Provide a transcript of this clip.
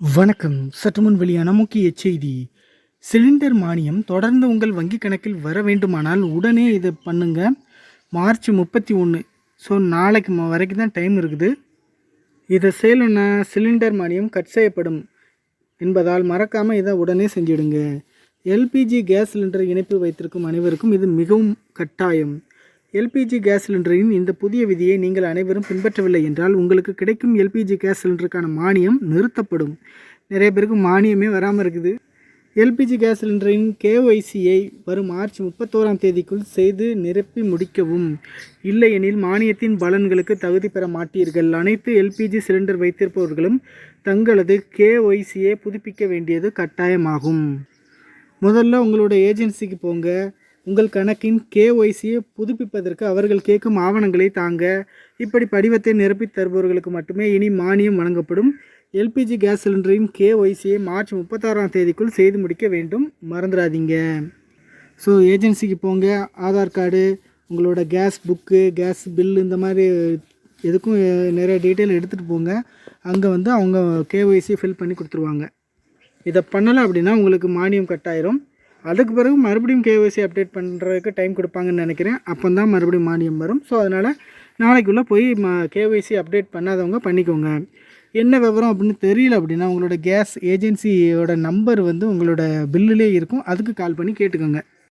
வணக்கம். சற்றுமுன் வெளியான முக்கிய செய்தி. சிலிண்டர் மானியம் தொடர்ந்து உங்கள் வங்கி கணக்கில் வர வேண்டுமானால் உடனே இதை பண்ணுங்க. மார்ச் முப்பத்தி ஒன்று ஸோ நாளைக்கு வரைக்கும் தான் டைம் இருக்குது. இதை செய்யலன்னா சிலிண்டர் மானியம் கட் செய்யப்படும் என்பதால் மறக்காமல் இதை உடனே செஞ்சிடுங்க. எல்பிஜி கேஸ் சிலிண்டர் இணைப்பு வைத்திருக்கும் அனைவருக்கும் இது மிகவும் கட்டாயம். எல்பிஜி கேஸ் சிலிண்டரின் இந்த புதிய விதியை நீங்கள் அனைவரும் பின்பற்றவில்லை என்றால் உங்களுக்கு கிடைக்கும் எல்பிஜி கேஸ் சிலிண்டருக்கான மானியம் நிறுத்தப்படும். நிறைய பேருக்கு மானியமே வராமல் இருக்குது. எல்பிஜி கேஸ் சிலிண்டரின் கேஒய்சியை வரும் மார்ச் முப்பத்தோராம் தேதிக்குள் செய்து நிரப்பி முடிக்கவும். இல்லையெனில் மானியத்தின் பலன்களுக்கு தகுதி பெற மாட்டீர்கள். அனைத்து எல்பிஜி சிலிண்டர் வைத்திருப்பவர்களும் தங்களது கேஒய்சியை புதுப்பிக்க வேண்டியது கட்டாயமாகும். முதல்ல உங்களோட ஏஜென்சிக்கு போங்க. உங்கள் கணக்கின் கேஒய்சியை புதுப்பிப்பதற்கு அவர்கள் கேட்கும் ஆவணங்களை தாங்க. இப்படி படிவத்தை நிரப்பித் தருபவர்களுக்கு மட்டுமே இனி மானியம் வழங்கப்படும். எல்பிஜி கேஸ் சிலிண்டரின் கேஒய்சியை மார்ச் முப்பத்தாறாம் தேதிக்குள் செய்து முடிக்க வேண்டும். மறந்துடாதீங்க. ஸோ ஏஜென்சிக்கு போங்க. ஆதார் கார்டு உங்களோட கேஸ் புக்கு கேஸ் பில் இந்த மாதிரி எதுக்கும் நிறைய டீட்டெயில் எடுத்துகிட்டு போங்க. அங்கே வந்து அவங்க கேஒய்சி ஃபில் பண்ணி கொடுத்துருவாங்க. இதை பண்ணலை அப்படின்னா உங்களுக்கு மானியம் கட்டாயிரும். அதுக்கு பிறகு மறுபடியும் கேஒய்சி அப்டேட் பண்ணுறதுக்கு டைம் கொடுப்பாங்கன்னு நினைக்கிறேன். அப்போ தான் மறுபடியும் மானியம் வரும். ஸோ அதனால் நாளைக்குள்ளே போய் ம கேஒய்சி அப்டேட் பண்ணாதவங்க பண்ணிக்கோங்க. என்ன விவரம் அப்படின்னு தெரியல அப்படின்னா உங்களோட கேஸ் ஏஜென்சியோட நம்பர் வந்து உங்களோட பில்லுலேயே இருக்கும். அதுக்கு கால் பண்ணி கேட்டுக்கோங்க.